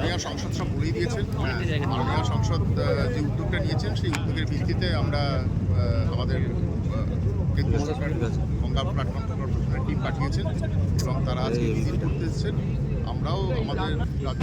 মাননীয় সংসদ সব বলেই দিয়েছেন মাননীয় সংসদ যে উদ্যোগটা নিয়েছেন, সেই উদ্যোগের ভিত্তিতে আমরা আমাদের কেন্দ্রীয় সরকার গঙ্গা প্ল্যাটফর্ম প্রশাসনের টিম পাঠিয়েছেন এবং তারা আজকে ভিজিট করতে এসেছেন। আমরাও আমাদের রাজ্য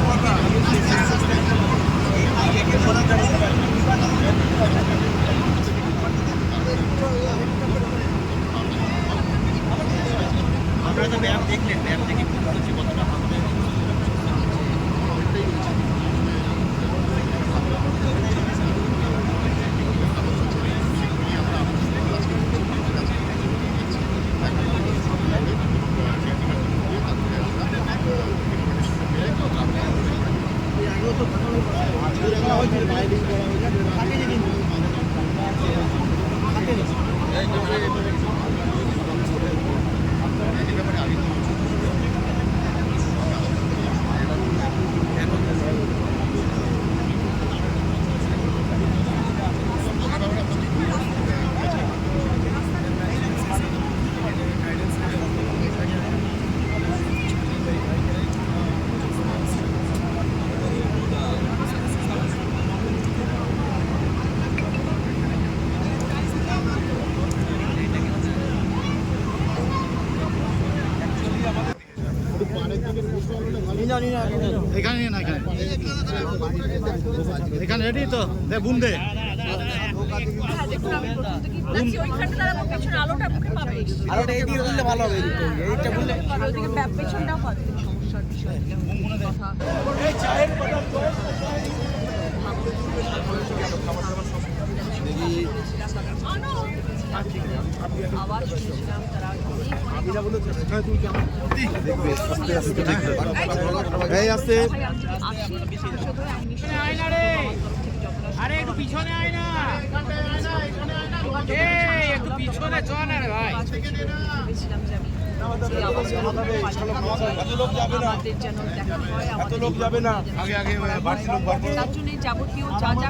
আপনারা তো ম্যাপ দেখলেন ম্যাপ দেখে কি মনে হচ্ছে কতটা আমাদের এখানে না এখানে। এখানে রেডি তো? দে বুন দে। আওয়াজ শুনেছিলাম তারা এই নিশ্চয়ই আরে একটু পিছনে আয় না। একটু পিছনে চ না রে ভাই যাবতীয় যা যা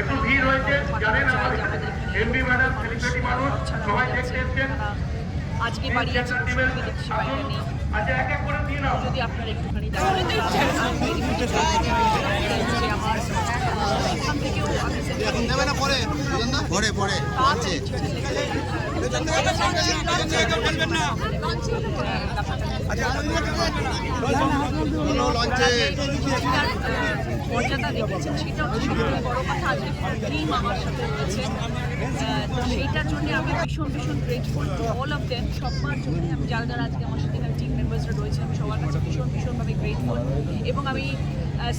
একটু ভিড় হয়েছে জানেন আমাদের এমপি ম্যাডাম সেলিব্রিটি মানুষ সবাই দেখতে এসছেন। আজকে বাড়ি আছে ছবি দেখছি বাইরে নেই আচ্ছা এক এক করে দিয়ে নাও। যদি আপনারা একটুখানি দেখেন যে আমার এখান থেকেও আমি central পরে। পরে আছে। মর্যাদা রেখেছেন সেটা হচ্ছে বড় কথা আজকে টিম আমার সাথে রয়েছে। তো সেইটার জন্য আমি ভীষণ ভীষণ grateful to all of them সবার জন্য আমি যারা যারা আজকে আমার সাথে মেম্বার্সরা রয়েছে আমি সবার কাছে ভীষণ, ভীষণভাবে গ্রেটফুল এবং আমি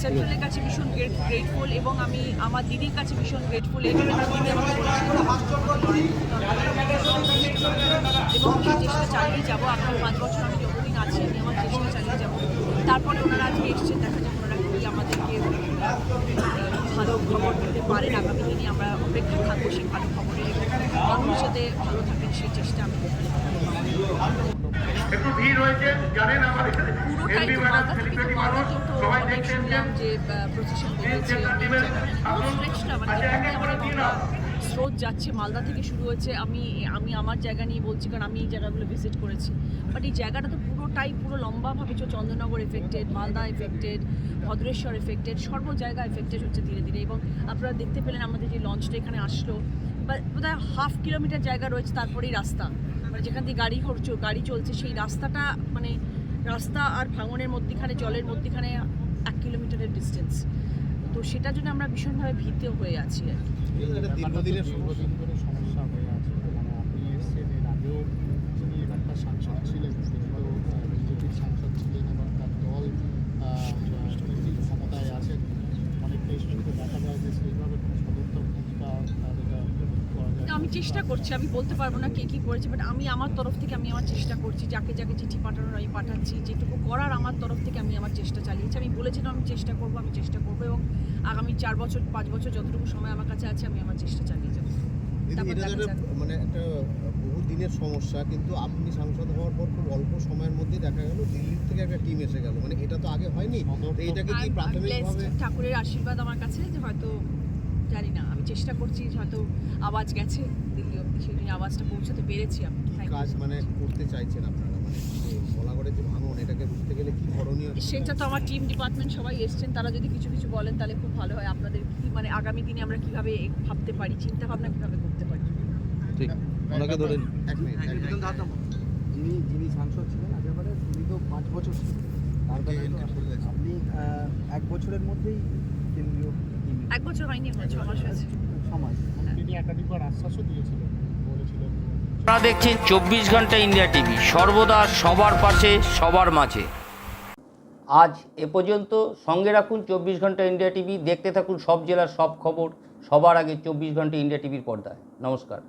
সেন্ট্রালের কাছে ভীষণ গ্রেটফুল এবং আমি আমার দিদির কাছে ভীষণ গ্রেটফুল এবং এই চেষ্টা চালিয়ে যাব। আগামী পাঁচ বছর আমি যতদিন আছি, আমি আমার চেষ্টা চালিয়ে যাব। তারপরে ওনারা আজকে এসছেন, দেখা যাক ওনারা কি আমাদেরকে ভালো খবর দিতে পারেন। আগামী দিনে আমরা অপেক্ষা থাকব, সেই ভালো খবরের এবং মানুষ যাতে ভালো থাকেন, সেই চেষ্টা ভিড় হয়েছে জানেন আমাদের এমপি ম্যাডাম সেলিব্রিটি মানুষ সবাই অনেক দেখতে শুনলাম এসছেন যে প্রসেশন বেরিয়েছে অনেক জায়গায়। মানে গঙ্গা স্রোত যাচ্ছে মালদা থেকে শুরু হয়েছে। আমি আমি আমার জায়গা নিয়ে বলছি কারণ আমি এই জায়গাগুলো ভিজিট করেছি। বাট এই জায়গাটা তো পুরোটাই পুরো লম্বাভাবে Chandannagar affected Malda affected Bhadreshwar affected সর্ব জায়গা এফেক্টেড হচ্ছে ধীরে ধীরে। এবং আপনারা দেখতে পেলেন আমাদের যে লঞ্চটা এখানে আসলো। বা বোধহয় হাফ কিলোমিটার জায়গা রয়েছে তারপরেই রাস্তা। মানে যেখান দিয়ে গাড়ি করছ গাড়ি চলছে সেই রাস্তাটা মানে রাস্তা আর ভাঙনের মধ্যেখানে জলের মধ্যেখানে এক কিলোমিটারের ডিস্টেন্স তো সেটার জন্য আমরা ভীষণভাবে ভীত হয়ে আছি আর কি। দীর্ঘদিনের সমস্যা। সমস্যা হয়ে আছে। মানে আপনি এসছেন এর আগেও যিনি এখানকার সাংসদ ছিলেন চেষ্টা করছি আমি বলতে পারব না কে কী করেছে বাট আমি আমার তরফ থেকে আমি আমার চেষ্টা করছি যাকে যাকে চিঠি পাঠানোর আমি পাঠাচ্ছি যেটুকু করার আমার তরফ থেকে আমি আমার চেষ্টা চালিয়েছি। আমি বলেছিলাম আমি চেষ্টা করব আমি চেষ্টা করব এবং আগামী চার বছর পাঁচ বছর যতটুকু সময় আমার কাছে আছে আমি আমার চেষ্টা চালিয়ে যাব। মানে একটা বহু দিনের সমস্যা কিন্তু আপনি সাংসদ হওয়ার পর খুব অল্প সময়ের মধ্যে দেখা গেল দিল্লির থেকে একটা টিম এসে গেল। মানে এটা তো আগে হয়নি। তো এইটাকে কি প্রাথমিকভাবে ঠাকুরের আশীর্বাদ আমার কাছে যে হয়তো জানি না। আমি চেষ্টা করছি হয়তো আওয়াজ গেছে দিল্লি অব্দি সেই জন্য আওয়াজটা পৌঁছাতে পেরেছি আমি। কাজ মানে করতে চাইছেন আপনারা মানে বলাগড়ের যে ভাঙন এটাকে বুঝতে গেলে কি করণীয়? সেটা তো আমার টিম ডিপার্টমেন্ট সবাই এসছেন তারা যদি কিছু কিছু বলেন তাহলে খুব ভালো হয়। আপনাদের কি মানে আগামী দিনে আমরা কীভাবে ভাবতে পারি? চিন্তা ভাবনা কীভাবে করতে পারি? ঠিক। ওনাকে ধরে এক মিনিট যিনি যিনি সাংসদ ছিলেন আগেরবারে তিনি তো পাঁচ বছর ছিলেন। তারপরে এক বছরের মধ্যেই কেন্দ্রীয় টিম এক বছর হয়নি এখন মাস হয়েছে। সমাজ তিনি একাধিকবার আশ্বাসও দিয়েছিলেন বলেছিলেন। আপনারা দেখছেন চব্বিশ ঘণ্টা ইন্ডিয়া টিভি সর্বদা সবার পাশে সবার মাঝে। আজ এ পর্যন্ত সঙ্গে রাখুন চব্বিশ ঘণ্টা ইন্ডিয়া টিভি দেখতে থাকুন সব জেলার সব খবর সবার আগে চব্বিশ ঘণ্টা ইন্ডিয়া টিভির পর্দায়। নমস্কার।